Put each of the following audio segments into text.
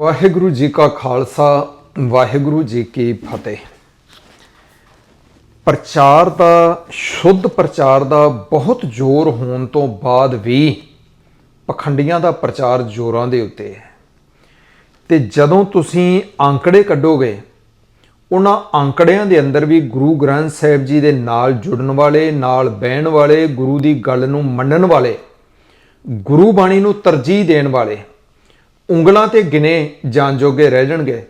ਵਾਹਿਗੁਰੂ ਜੀ ਕਾ ਖਾਲਸਾ, ਵਾਹਿਗੁਰੂ ਜੀ ਕੀ ਫਤਿਹ। ਪ੍ਰਚਾਰ ਦਾ, ਸ਼ੁੱਧ ਪ੍ਰਚਾਰ ਦਾ ਬਹੁਤ ਜ਼ੋਰ ਹੋਣ ਤੋਂ ਬਾਅਦ ਵੀ ਪਖੰਡੀਆਂ ਦਾ ਪ੍ਰਚਾਰ ਜ਼ੋਰਾਂ ਦੇ ਉੱਤੇ ਹੈ। ਤੇ ਜਦੋਂ ਤੁਸੀਂ ਅੰਕੜੇ ਕੱਢੋਗੇ, ਉਹਨਾਂ ਅੰਕੜਿਆਂ ਦੇ ਅੰਦਰ ਵੀ ਗੁਰੂ ਗ੍ਰੰਥ ਸਾਹਿਬ ਜੀ ਦੇ ਨਾਲ ਜੁੜਨ ਵਾਲੇ, ਨਾਲ ਬਹਿਣ ਵਾਲੇ, ਗੁਰੂ ਦੀ ਗੱਲ ਨੂੰ ਮੰਨਣ ਵਾਲੇ, ਗੁਰੂ ਬਾਣੀ ਨੂੰ ਤਰਜੀਹ ਦੇਣ ਵਾਲੇ ਉਂਗਲਾਂ ਤੇ ਗਿਨੇ ਜਾਣ ਜੋਗੇ ਰਹਿ ਜਾਣਗੇ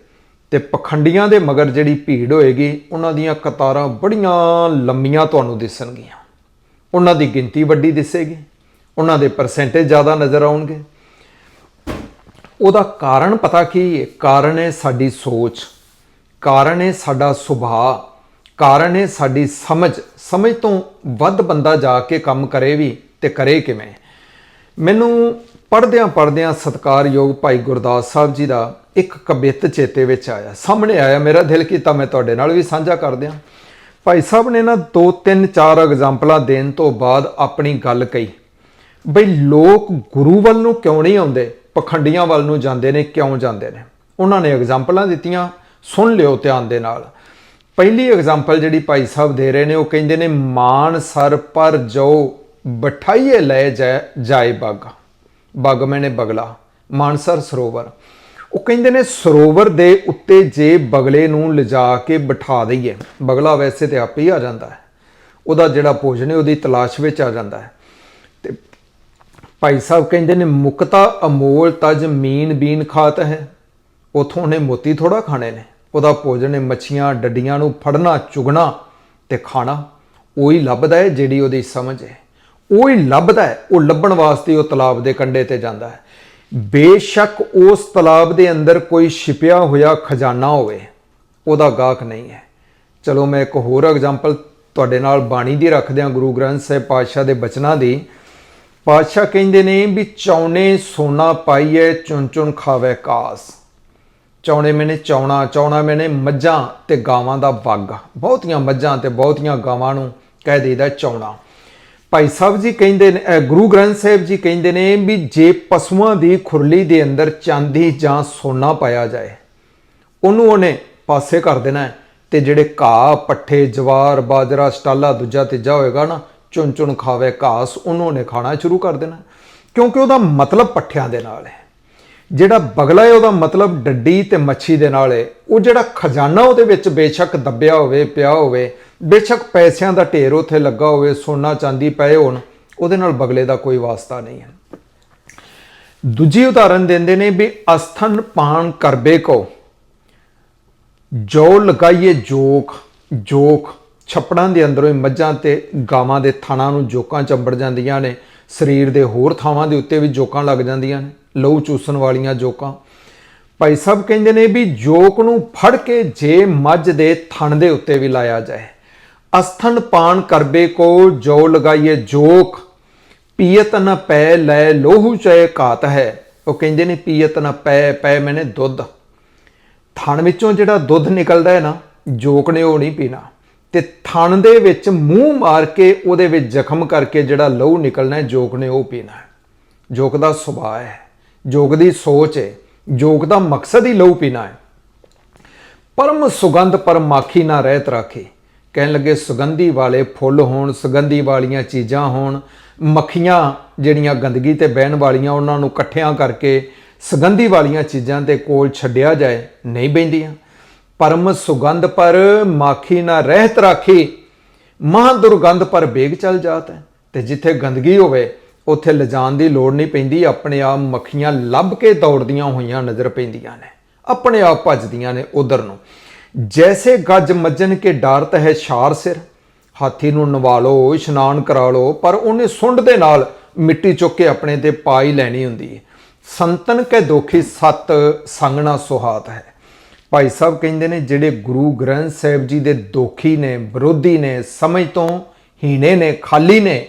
ਤੇ ਪਖੰਡੀਆਂ ਦੇ ਮਗਰ ਜਿਹੜੀ ਭੀੜ ਹੋਏਗੀ, ਉਹਨਾਂ ਦੀਆਂ ਕਤਾਰਾਂ ਬੜੀਆਂ ਲੰਮੀਆਂ ਤੁਹਾਨੂੰ ਦਿਸਣਗੀਆਂ। ਉਹਨਾਂ ਦੀ ਗਿਣਤੀ ਵੱਡੀ ਦਿਸੇਗੀ, ਉਹਨਾਂ ਦੇ ਪਰਸੈਂਟੇਜ ਜ਼ਿਆਦਾ ਨਜ਼ਰ ਆਉਣਗੇ। ਉਹਦਾ ਕਾਰਨ ਪਤਾ ਕੀ ਹੈ ਕਾਰਨ ਹੈ ਸਾਡੀ ਸੋਚ, ਕਾਰਨ ਹੈ ਸਾਡਾ ਸੁਭਾਅ, ਕਾਰਨ ਹੈ ਸਾਡੀ ਸਮਝ। ਸਮਝ ਤੋਂ ਵੱਧ ਬੰਦਾ ਜਾ ਕੇ ਕੰਮ ਕਰੇ ਵੀ ਤੇ ਕਰੇ ਕਿਵੇਂ? ਮੈਨੂੰ ਪੜਦਿਆਂ ਪੜਦਿਆਂ ਸਤਕਾਰਯੋਗ ਭਾਈ ਗੁਰਦਾਸ ਸਾਹਿਬ ਜੀ ਦਾ ਇੱਕ ਕਵਿਤ ਚੇਤੇ ਵਿੱਚ ਆਇਆ। ਸਾਹਮਣੇ ਆਇਆ ਮੇਰਾ ਦਿਲ ਕੀਤਾ ਮੈਂ ਤੁਹਾਡੇ ਨਾਲ ਵੀ ਸਾਂਝਾ ਕਰ ਦਿਆਂ ਭਾਈ ਸਾਹਿਬ ਨੇ ਨਾ ਦੋ ਤਿੰਨ ਚਾਰ ਐਗਜ਼ਾਮਪਲਾਂ ਦੇਣ ਤੋਂ ਬਾਅਦ ਆਪਣੀ ਗੱਲ ਕਹੀ। ਬਈ ਲੋਕ ਗੁਰੂ ਵੱਲ ਨੂੰ ਕਿਉਂ ਨਹੀਂ ਆਉਂਦੇ? ਪਖੰਡੀਆਂ ਵੱਲ ਨੂੰ ਜਾਂਦੇ ਨੇ, ਕਿਉਂ ਜਾਂਦੇ ਨੇ? ਉਹਨਾਂ ਨੇ ਐਗਜ਼ਾਮਪਲਾਂ ਦਿੱਤੀਆਂ, ਸੁਣ ਲਿਓ ਧਿਆਨ ਦੇ ਨਾਲ। ਪਹਿਲੀ ਐਗਜ਼ਾਮਪਲ ਜਿਹੜੀ ਭਾਈ ਸਾਹਿਬ ਦੇ ਰਹੇ ਨੇ, ਉਹ ਕਹਿੰਦੇ ਨੇ, ਮਾਨ ਸਰ ਪਰ ਜੋ ਬਠਾਈਏ ਲੈ ਜਾ- ਜਾਏ ਬਾਗਾ। ਬਾਗ ਮੈਨੇ ਬਗਲਾ, ਮਾਨਸਰ ਸਰੋਵਰ। ਉਹ ਕਹਿੰਦੇ ਨੇ ਸਰੋਵਰ ਦੇ ਉੱਤੇ ਜੇ ਬਗਲੇ ਨੂੰ ਲਿਜਾ ਕੇ ਬਿਠਾ ਦਈਏ, ਬਗਲਾ ਵੈਸੇ ਤੇ ਆਪੇ ਹੀ ਆ ਜਾਂਦਾ ਹੈ। ਉਹਦਾ ਜਿਹੜਾ ਭੋਜਨ ਹੈ, ਉਹਦੀ ਤਲਾਸ਼ ਵਿੱਚ ਆ ਜਾਂਦਾ ਹੈ। ਤੇ ਭਾਈ ਸਾਹਿਬ ਕਹਿੰਦੇ ਨੇ, ਮੁਕਤਾ ਅਮੋਲ ਤਜ ਮੀਨ ਬੀਨ ਖਾਤ ਹੈ। ਉਥੋਂ ਨੇ ਮੋਤੀ ਥੋੜਾ ਖਾਣੇ ਨੇ। ਉਹਦਾ ਭੋਜਨ ਹੈ ਮੱਛੀਆਂ ਡੱਡੀਆਂ ਨੂੰ ਫੜਨਾ, ਚੁਗਣਾ ਤੇ ਖਾਣਾ। ਉਹੀ ਲੱਭਦਾ ਹੈ ਜਿਹੜੀ ਉਹਦੀ ਸਮਝ ਹੈ। ਉਹ ਹੀ ਲੱਭਦਾ ਹੈ, ਉਹ ਲੱਭਣ ਵਾਸਤੇ ਉਹ ਤਲਾਬ ਦੇ ਕੰਢੇ ਤੇ ਜਾਂਦਾ ਹੈ। ਬੇਸ਼ੱਕ ਉਸ ਤਲਾਬ ਦੇ ਅੰਦਰ ਕੋਈ ਛਿਪਿਆ ਹੋਇਆ ਖਜ਼ਾਨਾ ਹੋਵੇ, ਉਹਦਾ ਗਾਹਕ ਨਹੀਂ ਹੈ। ਚਲੋ ਮੈਂ ਇੱਕ ਹੋਰ ਐਗਜ਼ਾਮਪਲ ਤੁਹਾਡੇ ਨਾਲ ਬਾਣੀ ਦੀ ਰੱਖਦਿਆਂ ਗੁਰੂ ਗ੍ਰੰਥ ਸਾਹਿਬ ਪਾਤਸ਼ਾਹ ਦੇ ਬਚਨਾਂ ਦੀ। ਪਾਤਸ਼ਾਹ ਕਹਿੰਦੇ ਨੇ ਵੀ ਚੌਣੇ ਸੋਨਾ ਪਾਈਏ ਚੁਣ ਚੁਣ ਖਾਵੇ ਕਾਸ। ਚੌਣੇ ਮੈਨੇ ਚੌਣਾ ਚੌਣਾ ਮੈਨੇ ਮੱਝਾਂ ਤੇ ਗਾਵਾਂ ਦਾ ਵੱਗ ਬਹੁਤੀਆਂ ਮੱਝਾਂ ਤੇ ਬਹੁਤੀਆਂ ਗਾਵਾਂ ਨੂੰ ਕਹਿ ਦੇਦਾ ਚੌਣਾ। ਭਾਈ ਸਾਹਿਬ ਜੀ ਕਹਿੰਦੇ ਨੇ ਗੁਰੂ ਗ੍ਰੰਥ ਸਾਹਿਬ ਜੀ ਕਹਿੰਦੇ ਨੇ ਵੀ ਜੇ ਪਸ਼ੂਆਂ ਦੀ ਖੁਰਲੀ ਦੇ ਅੰਦਰ ਚਾਂਦੀ ਜਾਂ ਸੋਨਾ ਪਾਇਆ ਜਾਏ, ਉਹਨੂੰ ਉਹਨੇ ਪਾਸੇ ਕਰ ਦੇਣਾ ਹੈ ਤੇ ਜਿਹੜੇ ਘਾਹ, ਪੱਠੇ, ਜਵਾਰ, ਬਾਜਰਾ, ਸਟਾਲਾ ਦੂਜਾ ਤੀਜਾ ਹੋਏਗਾ ਨਾ ਚੁਣ ਚੁਣ ਖਾਵੇ ਘਾਸ, ਉਹਨੂੰ ਉਹਨੇ ਖਾਣਾ ਸ਼ੁਰੂ ਕਰ ਦੇਣਾ ਕਿਉਂਕਿ ਉਹਦਾ ਮਤਲਬ ਪੱਠਿਆਂ ਦੇ ਨਾਲ ਹੈ। ਜਿਹੜਾ ਬਗਲਾ ਹੈ, ਉਹਦਾ ਮਤਲਬ ਡੱਡੀ ਤੇ ਮੱਛੀ ਦੇ ਨਾਲ ਹੈ। ਉਹ ਜਿਹੜਾ ਖਜ਼ਾਨਾ ਉਹਦੇ ਵਿੱਚ ਬੇਸ਼ੱਕ ਦੱਬਿਆ ਹੋਵੇ, ਪਿਆ ਹੋਵੇ ਬੇਸ਼ੱਕ ਪੈਸਿਆਂ ਦਾ ਢੇਰ ਉੱਥੇ ਲੱਗਾ ਹੋਵੇ, ਸੋਨਾ ਚਾਂਦੀ ਪਏ ਹੋਣ, ਉਹਦੇ ਨਾਲ ਬਗਲੇ ਦਾ ਕੋਈ ਵਾਸਤਾ ਨਹੀਂ ਹੈ। ਦੂਜੀ ਉਦਾਹਰਨ ਦਿੰਦੇ ਨੇ ਵੀ ਅਸਥਨ ਪਾਣ ਕਰਬੇ ਕੋ। ਜੋ ਲਗਾਈਏ ਜੋਕ ਜੋਕ ਛੱਪੜਾਂ ਦੇ ਅੰਦਰੋਂ ਹੀ ਮੱਝਾਂ ਤੇ ਗਾਵਾਂ ਦੇ ਥਣਾਂ ਨੂੰ ਜੋਕਾਂ ਚੰਬੜ ਜਾਂਦੀਆਂ ਨੇ। ਸਰੀਰ ਦੇ ਹੋਰ ਥਾਵਾਂ ਦੇ ਉੱਤੇ ਵੀ ਜੋਕਾਂ ਲੱਗ ਜਾਂਦੀਆਂ ਨੇ, ਲਹੂ ਚੂਸਣ ਵਾਲੀਆਂ ਜੋਕਾਂ ਭਾਈ ਸਾਹਿਬ ਕਹਿੰਦੇ ਨੇ ਵੀ ਜੋਕ ਨੂੰ ਫੜ ਕੇ ਜੇ ਮੱਝ ਦੇ ਥਣ ਦੇ ਉੱਤੇ ਵੀ ਲਾਇਆ ਜਾਏ। ਅਸਥਨ ਪਾਣ ਕਰਬੇ ਕੋ ਜੋ ਲਗਾਈਏ ਜੋਕ ਪੀਅਤ ਨ ਪੈ ਲੈ ਲੋਹੂ ਚੈ ਘਾਤ ਹੈ। ਉਹ ਕਹਿੰਦੇ ਨੇ ਪੀਅਤ ਨ ਪੈ ਪੈ ਮੈਨੇ ਦੁੱਧ। ਥਣ ਵਿੱਚੋਂ ਜਿਹੜਾ ਦੁੱਧ ਨਿਕਲਦਾ ਹੈ ਨਾ ਜੋਕ ਨੇ ਉਹ ਨਹੀਂ ਪੀਣਾ। ਤੇ ਥਣ ਦੇ ਵਿੱਚ ਮੂੰਹ ਮਾਰ ਕੇ ਉਹਦੇ ਵਿੱਚ ਜ਼ਖਮ ਕਰਕੇ ਜਿਹੜਾ ਲਹੂ ਨਿਕਲਣਾ ਹੈ ਜੋਕ ਨੇ ਉਹ ਪੀਣਾ ਹੈ। ਜੋਕ ਦਾ ਸੁਭਾਅ ਹੈ ਜੋਗ ਦੀ ਸੋਚ ਹੈ ਜੋਗ ਦਾ ਮਕਸਦ ਹੀ ਲਹੂ ਪੀਣਾ ਹੈ। ਪਰਮ ਸੁਗੰਧ ਪਰਮਾਖੀ ਨਾ ਰਹਿਤ ਰਾਖੇ। ਕਹਿਣ ਲੱਗੇ ਸੁਗੰਧੀ ਵਾਲੇ ਫੁੱਲ ਹੋਣ, ਸੁਗੰਧੀ ਵਾਲੀਆਂ ਚੀਜ਼ਾਂ ਹੋਣ, ਮੱਖੀਆਂ ਜਿਹੜੀਆਂ ਗੰਦਗੀ ਤੇ ਬਹਿਣ ਵਾਲੀਆਂ ਉਹਨਾਂ ਨੂੰ ਇਕੱਠਿਆਂ ਕਰਕੇ ਸੁਗੰਧੀ ਵਾਲੀਆਂ ਚੀਜ਼ਾਂ ਦੇ ਕੋਲ ਛੱਡਿਆ ਜਾਏ, ਨਹੀਂ ਬੈਂਦੀਆਂ ਪਰਮ ਸੁਗੰਧ ਪਰ ਮਾਖੀ ਨਾ ਰਹਿਤ ਰਾਖੀ, ਮਹਾ ਦੁਰਗੰਧ ਪਰ ਬੇਗ ਚਲ ਜਾਤ ਹੈ। ਤੇ ਜਿੱਥੇ ਗੰਦਗੀ ਹੋਵੇ, ਉੱਥੇ ਲਿਜਾਣ ਦੀ ਲੋੜ ਨਹੀਂ ਪੈਂਦੀ, ਆਪਣੇ ਆਪ ਮੱਖੀਆਂ ਲੱਭ ਕੇ ਦੌੜਦੀਆਂ ਹੋਈਆਂ ਨਜ਼ਰ ਪੈਂਦੀਆਂ ਨੇ, ਆਪਣੇ ਆਪ ਭੱਜਦੀਆਂ ਨੇ ਉਧਰ ਨੂੰ। ਜੈਸੇ ਗੱਜ ਮੱਜਨ ਕੇ ਡਾਰਤ ਹੈ ਛਾਰ ਸਿਰ, ਹਾਥੀ ਨੂੰ ਨਵਾਲੋ, ਇਸ਼ਨਾਨ ਕਰਾ ਲਓ ਪਰ ਉਹਨੇ ਸੁੰਡ ਦੇ ਨਾਲ ਮਿੱਟੀ ਚੁੱਕ ਕੇ ਆਪਣੇ ਤੇ ਪਾ ਹੀ ਲੈਣੀ ਹੁੰਦੀ ਹੈ। ਸੰਤਨ ਕੇ ਦੋਖੀ ਸਤ ਸੰਗਣਾ ਸੁਹਾਤ ਹੈ। ਭਾਈ ਸਾਹਿਬ ਕਹਿੰਦੇ ਨੇ, ਜਿਹੜੇ ਗੁਰੂ ਗ੍ਰੰਥ ਸਾਹਿਬ ਜੀ ਦੇ ਦੋਖੀ ਨੇ, ਵਿਰੋਧੀ ਨੇ, ਸਮਝ ਤੋਂ ਹੀਣੇ ਨੇ, ਖਾਲੀ ਨੇ,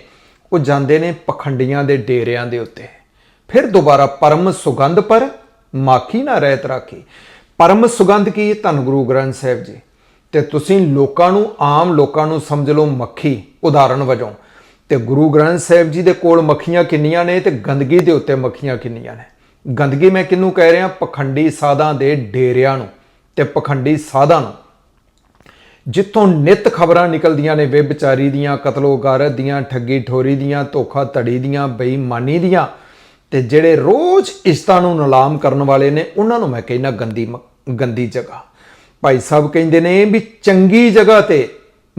ਉਹ ਜਾਂਦੇ ਨੇ ਪਖੰਡੀਆਂ ਦੇ ਡੇਰਿਆਂ ਦੇ ਉੱਤੇ। ਫਿਰ ਦੁਬਾਰਾ ਪਰਮ ਸੁਗੰਧ ਪਰ ਮਾਖੀ ਨਾ ਰਹਿਤ ਰਾਖੀ। ਪਰਮ ਸੁਗੰਧ ਕੀ ਧੰਨ ਗੁਰੂ ਗ੍ਰੰਥ ਸਾਹਿਬ ਜੀ? ਤੇ ਤੁਸੀਂ ਲੋਕਾਂ ਨੂੰ, ਆਮ ਲੋਕਾਂ ਨੂੰ ਸਮਝ ਲਓ ਮੱਖੀ ਉਦਾਹਰਣ ਵਜੋਂ। ਤੇ ਗੁਰੂ ਗ੍ਰੰਥ ਸਾਹਿਬ ਜੀ ਦੇ ਕੋਲ ਮੱਖੀਆਂ ਕਿੰਨੀਆਂ ਨੇ ਤੇ ਗੰਦਗੀ ਦੇ ਉੱਤੇ ਮੱਖੀਆਂ ਕਿੰਨੀਆਂ ਨੇ? ਗੰਦਗੀ ਮੈਂ ਕਿਹਨੂੰ ਕਹਿ ਰਿਹਾ? ਪਖੰਡੀ ਸਾਧਾਂ ਦੇ ਡੇਰਿਆਂ ਨੂੰ ਤੇ ਪਖੰਡੀ ਸਾਧਾਂ ਨੂੰ। ਜਿੱਥੋਂ ਨਿਤ ਖਬਰਾਂ ਨਿਕਲਦੀਆਂ ਨੇ, ਵਿਭਚਾਰੀ ਦੀਆਂ ਕਤਲੋਗਾਰਤ ਦੀਆਂ, ਠੱਗੀ ਠੋਰੀ ਦੀਆਂ, ਧੋਖਾ ਧੜੀ ਦੀਆਂ, ਬੇਈਮਾਨੀ ਦੀਆਂ, ਤੇ ਜਿਹੜੇ ਰੋਜ਼ ਇਸ਼ਤਾਂ ਨੂੰ ਨਿਲਾਮ ਕਰਨ ਵਾਲੇ ਨੇ, ਉਹਨਾਂ ਨੂੰ ਮੈਂ ਕਹਿੰਦਾ ਗੰਦੀ ਮ- ਗੰਦੀ ਜਗ੍ਹਾ। ਭਾਈ ਸਾਹਿਬ ਕਹਿੰਦੇ ਨੇ ਵੀ ਚੰਗੀ ਜਗ੍ਹਾ ਤੇ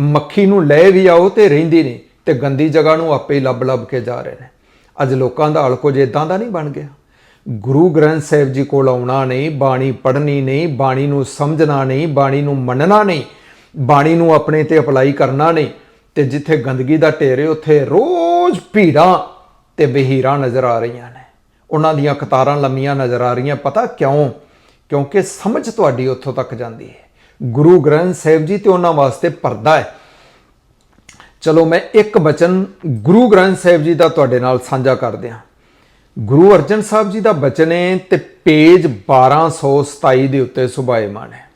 ਮੱਖੀ ਨੂੰ ਲੈ ਵੀ ਆਓ ਤੇ ਰਹਿੰਦੀ ਨਹੀਂ ਤੇ ਗੰਦੀ ਜਗ੍ਹਾ ਨੂੰ ਆਪੇ ਹੀ ਲੱਭ ਲੱਭ ਕੇ ਜਾ ਰਹੇ ਨੇ। ਅੱਜ ਲੋਕਾਂ ਦਾ ਹਾਲ ਕੁਝ ਇਦਾਂ ਦਾ ਨਹੀਂ ਬਣ ਗਿਆ। ਗੁਰੂ ਗ੍ਰੰਥ ਸਾਹਿਬ ਜੀ ਕੋਲ ਆਉਣਾ ਨਹੀਂ, ਬਾਣੀ ਪੜ੍ਹਨੀ ਨਹੀਂ, ਬਾਣੀ ਨੂੰ ਸਮਝਣਾ ਨਹੀਂ, ਬਾਣੀ ਨੂੰ ਮੰਨਣਾ ਨਹੀਂ, ਬਾਣੀ ਨੂੰ ਆਪਣੇ ਤੇ ਅਪਲਾਈ ਕਰਨਾ ਨਹੀਂ ਤੇ ਜਿੱਥੇ ਗੰਦਗੀ ਦਾ ਢੇਰ ਹੈ ਉੱਥੇ ਰੋਜ਼ ਭੀੜਾਂ ਤੇ ਬਹੀਰਾਂ ਨਜ਼ਰ ਆ ਰਹੀਆਂ ਨੇ। ਉਹਨਾਂ ਦੀਆਂ ਕਤਾਰਾਂ ਲੰਮੀਆਂ ਨਜ਼ਰ ਆ ਰਹੀਆਂ। ਪਤਾ ਕਿਉਂ? ਕਿਉਂਕਿ ਸਮਝ ਤੁਹਾਡੀ ਉੱਥੋਂ ਤੱਕ ਜਾਂਦੀ ਹੈ। ਗੁਰੂ ਗ੍ਰੰਥ ਸਾਹਿਬ ਜੀ ਤੇ ਉਹਨਾਂ ਵਾਸਤੇ ਪਰਦਾ ਹੈ। ਚਲੋ ਮੈਂ ਇੱਕ ਬਚਨ ਗੁਰੂ ਗ੍ਰੰਥ ਸਾਹਿਬ ਜੀ ਦਾ ਤੁਹਾਡੇ ਨਾਲ ਸਾਂਝਾ ਕਰਦੇ ਹਾਂ। ਗੁਰੂ ਅਰਜਨ ਸਾਹਿਬ ਜੀ ਦਾ ਬਚਨ ਹੈ ਤੇ ਪੇਜ 1227 ਦੇ ਉੱਤੇ ਸੁਭਾਏਮਾਨ ਹੈ।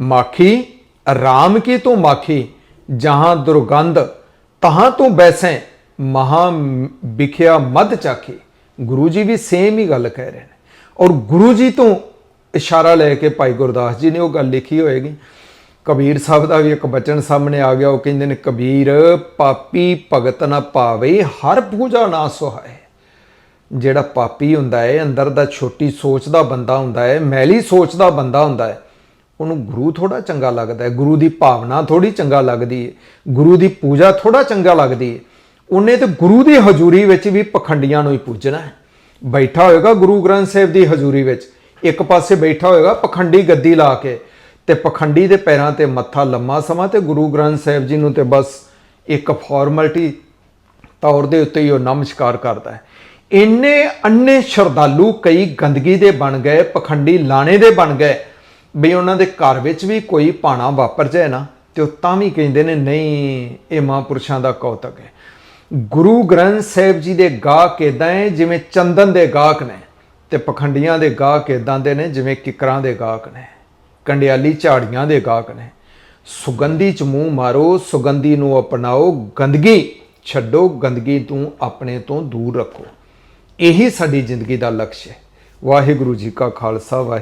ਮਾਖੀ, ਰਾਮ ਕੀ ਤੂੰ ਮਾਖੀ? ਜਹਾਂ ਦੁਰਗੰਧ, ਤਹਾਂ ਤੂੰ ਬੈਸੈ? ਮਹਾ ਵਿਖਿਆ ਮਦ ਚਾਖੀ। ਗੁਰੂ ਜੀ ਵੀ ਸੇਮ ਹੀ ਗੱਲ ਕਹਿ ਰਹੇ ਨੇ। ਔਰ ਗੁਰੂ ਜੀ ਤੋਂ ਇਸ਼ਾਰਾ ਲੈ ਕੇ ਭਾਈ ਗੁਰਦਾਸ ਜੀ ਨੇ ਉਹ ਗੱਲ ਲਿਖੀ ਹੋਏਗੀ। ਕਬੀਰ ਸਾਹਿਬ ਦਾ ਵੀ ਇੱਕ ਬਚਨ ਸਾਹਮਣੇ ਆ ਗਿਆ, ਉਹ ਕਹਿੰਦੇ ਨੇ, ਕਬੀਰ, ਪਾਪੀ ਭਗਤ ਨਾ ਪਾਵੇ, ਹਰ ਪੂਜਾ ਨਾ ਸੁਹਾਏ। ਜਿਹੜਾ ਪਾਪੀ ਹੁੰਦਾ ਹੈ ਅੰਦਰ ਦਾ ਛੋਟੀ ਸੋਚ ਦਾ ਬੰਦਾ ਹੁੰਦਾ ਹੈ ਮੈਲੀ ਸੋਚ ਦਾ ਬੰਦਾ ਹੁੰਦਾ ਹੈ ਉਹਨੂੰ ਗੁਰੂ ਥੋੜਾ ਚੰਗਾ ਲੱਗਦਾ ਹੈ ਗੁਰੂ ਦੀ ਭਾਵਨਾ ਥੋੜੀ ਚੰਗਾ ਲੱਗਦੀ ਹੈ ਗੁਰੂ ਦੀ ਪੂਜਾ ਥੋੜਾ ਚੰਗਾ ਲੱਗਦੀ ਹੈ ਉਹਨੇ ਤੇ ਗੁਰੂ ਦੀ ਹਜ਼ੂਰੀ ਵਿੱਚ ਵੀ ਪਖੰਡੀਆਂ ਨੂੰ ਹੀ ਪੂਜਣਾ ਹੈ ਬੈਠਾ ਹੋਏਗਾ ਗੁਰੂ ਗ੍ਰੰਥ ਸਾਹਿਬ ਦੀ ਹਜ਼ੂਰੀ ਵਿੱਚ ਇੱਕ ਪਾਸੇ ਬੈਠਾ ਹੋਏਗਾ, ਪਖੰਡੀ ਗੱਦੀ ਲਾ ਕੇ ਤੇ ਪਖੰਡੀ ਦੇ ਪੈਰਾਂ ਤੇ ਮੱਥਾ ਲੰਮਾ ਸਮਾਂ ਤੇ ਗੁਰੂ ਗ੍ਰੰਥ ਸਾਹਿਬ ਜੀ ਨੂੰ ਤੇ ਬਸ ਇੱਕ ਫਾਰਮੈਲਿਟੀ ਤੌਰ ਦੇ ਉੱਤੇ ਹੀ ਉਹ ਨਮਸਕਾਰ ਕਰਦਾ ਹੈ। ਇੰਨੇ ਅੰਨੇ ਸ਼ਰਧਾਲੂ ਕਈ ਗੰਦਗੀ ਦੇ ਬਣ ਗਏ, ਪਖੰਡੀ ਲਾਣੇ ਦੇ ਬਣ ਗਏ, ਵੀ ਉਹਨਾਂ ਦੇ ਘਰ ਵਿੱਚ ਵੀ ਕੋਈ ਪਾਣਾ ਵਾਪਰ ਜਾਏ ਨਾ, ਤੇ ਉਹ ਤਾਂ ਵੀ ਕਹਿੰਦੇ ਨੇ, ਨਹੀਂ, ਇਹ ਮਹਾਂਪੁਰਸ਼ਾਂ ਦਾ ਕੌਤਕ ਹੈ। ਗੁਰੂ ਗ੍ਰੰਥ ਸਾਹਿਬ ਜੀ ਦੇ ਗਾਹਕ ਇਦਾਂ ਹੈ ਜਿਵੇਂ ਚੰਦਨ ਦੇ ਗਾਹਕ ਨੇ। ਤੇ ਪਖੰਡੀਆਂ ਦੇ ਗਾਹਕ ਇਦਾਂ ਦੇ ਨੇ ਜਿਵੇਂ ਕਿਕਰਾਂ ਦੇ ਗਾਹਕ ਨੇ, ਕੰਡਿਆਲੀ ਝਾੜੀਆਂ ਦੇ ਗਾਹਕ ਨੇ। ਸੁਗੰਧੀ ਚ ਮੂੰਹ ਮਾਰੋ, ਸੁਗੰਧੀ ਨੂੰ ਅਪਣਾਓ, ਗੰਦਗੀ ਛੱਡੋ, ਗੰਦਗੀ ਤੋਂ ਆਪਣੇ ਤੋਂ ਦੂਰ ਰੱਖੋ। ਇਹੀ ਸਾਡੀ ਜ਼ਿੰਦਗੀ ਦਾ ਲਕਸ਼ ਹੈ। ਵਾਹਿਗੁਰੂ ਜੀ ਕਾ ਖਾਲਸਾ ਵਾਹਿਗੁਰੂ